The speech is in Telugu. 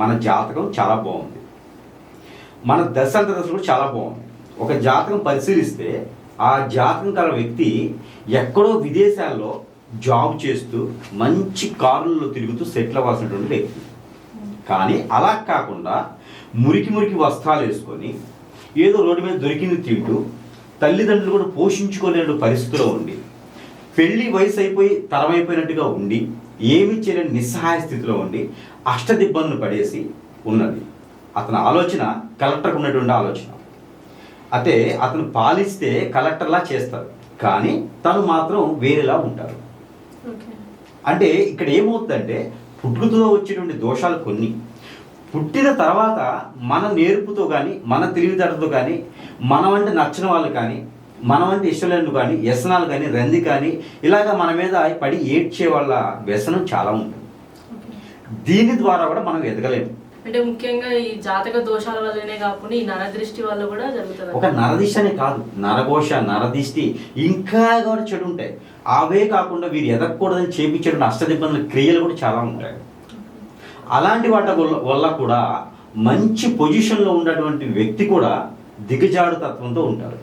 మన జాతకం చాలా బాగుంది. మన దశాంత దశలు కూడా చాలా బాగుంది. ఒక జాతకం పరిశీలిస్తే ఆ జాతకం గల వ్యక్తి ఎక్కడో విదేశాల్లో జాబ్ చేస్తూ మంచి కారుల్లో తిరుగుతూ సెటిల్ అవ్వాల్సినటువంటి వ్యక్తి. కానీ అలా కాకుండా మురికి మురికి వస్త్రాలు వేసుకొని ఏదో రోడ్డు మీద దొరికింది తింటూ తల్లిదండ్రులు కూడా పోషించుకోలేని పరిస్థితిలో ఉండి పెళ్ళి వయసు అయిపోయి తరమైపోయినట్టుగా ఉండి ఏమీ చేయలేని నిస్సహాయ స్థితిలో ఉండి అష్టదిబ్బందులు పడేసి ఉన్నది. అతని ఆలోచన కలెక్టర్కి ఉన్నటువంటి ఆలోచన. అయితే అతను పాలిస్తే కలెక్టర్లా చేస్తారు. కానీ తను మాత్రం వేరేలా ఉంటారు. అంటే ఇక్కడ ఏమవుతుందంటే పుట్టుకతో వచ్చేటువంటి దోషాలు కొన్ని. పుట్టిన తర్వాత మన నేర్పుతో కానీ మన తెలివితేటతో కానీ మనం అంటే నచ్చిన వాళ్ళు కానీ మనం అంటే ఇష్టలేని కానీ వ్యసనాలు కానీ రంది కానీ ఇలాగ మన మీద పడి ఏడ్చే వాళ్ళ వ్యసనం చాలా ఉంటుంది. దీని ద్వారా కూడా మనం ఎదగలేము. అంటే ముఖ్యంగా ఈ జాతక దోషాల వల్లనే కాకుండా ఈ నరదృష్టి వల్ల కూడా జరుగుతుంది. ఒక నరదిష్టి అనే కాదు నరఘోష నరదిష్టి ఇంకా కూడా చెడు ఉంటాయి. అవే కాకుండా వీరు ఎదగకూడదని చేపించేటువంటి అష్టదిబ్బందుల క్రియలు కూడా చాలా ఉంటాయి. అలాంటి వాటి వల్ల- వల్ల కూడా మంచి పొజిషన్లో ఉన్నటువంటి వ్యక్తి కూడా దిగజాడు తత్వంతో ఉంటారు.